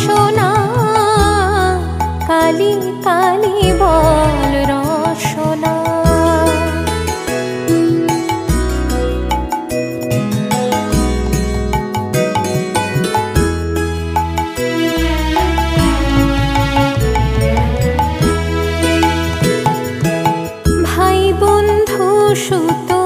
রসনা কালি কালি বল রসনা। ভাই বন্ধু সুতো